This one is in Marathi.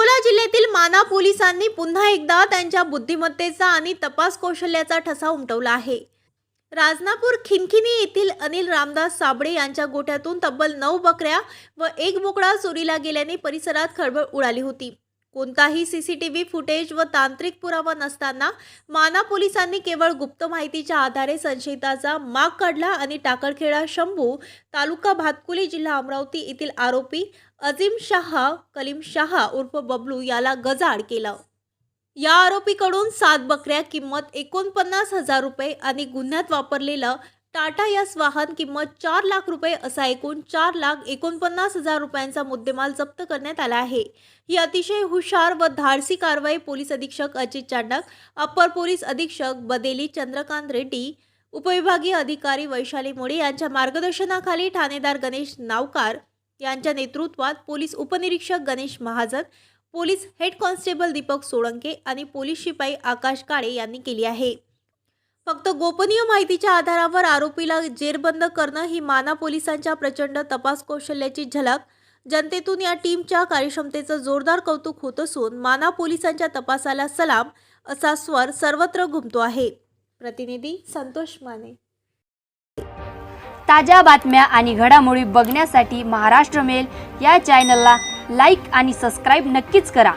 अकोला जिल्ह्यातील माना पोलिसांनी पुन्हा एकदा त्यांच्या बुद्धिमत्तेचा आणि तपास कौशल्याचा ठसा उमटवला आहे. राजनापूर खिनखिनी येथील अनिल रामदास साबळे यांच्या गोठ्यातून तब्बल नऊ बकऱ्या व एक बोकडा चोरीला गेल्याने परिसरात खळबळ उडाली होती. कोणताही सीसीटीव्ही फुटेज व तांत्रिक पुरावा नसताना माना पोलिसांनी केवळ गुप्त माहितीच्या आधारे संशयिताचा माग काढला आणि टाकळखेडा शंभू तालुका भातकुली जिल्हा अमरावती येथील आरोपी अजिम शहा कलीम शहा उर्फ बबलू याला गजाड केलं. या आरोपीकडून सात बकऱ्या किंमत एकोणपन्नास हजार रुपये आणि गुन्ह्यात वापरलेलं टाटा यस वाहन किंमत चार लाख रुपये असा एकूण चार लाख एकोणपन्नास हजार रुपयांचा मुद्देमाल जप्त करण्यात आला आहे. ही अतिशय हुशार व धाडसी कारवाई पोलीस अधीक्षक अजित चांडक अप्पर पोलीस अधीक्षक बदेली चंद्रकांत रेड्डी उपविभागीय अधिकारी वैशाली मोडे यांच्या मार्गदर्शनाखाली ठाणेदार गणेश नावकार यांच्या नेतृत्वात पोलीस उपनिरीक्षक Ganesh Mahajan police head constable Deepak Solanke आणि पोलीस शिपाई आकाश काळे यांनी केली आहे. फक्त गोपनीय माहितीच्या आधारावर आरोपीला जेरबंद करणं ही माना पोलिसांच्या प्रचंड तपास कौशल्याची झलक. जनतेतून या टीमच्या कार्यक्षमतेचं जोरदार कौतुक होत असून माना पोलिसांच्या तपासाला सलाम असा स्वर सर्वत्र घुमतो आहे. प्रतिनिधी संतोष माने. ताज्या बातम्या आणि घडामोडी बघण्यासाठी महाराष्ट्र मेल या चॅनलला लाईक आणि सबस्क्राईब नक्कीच करा.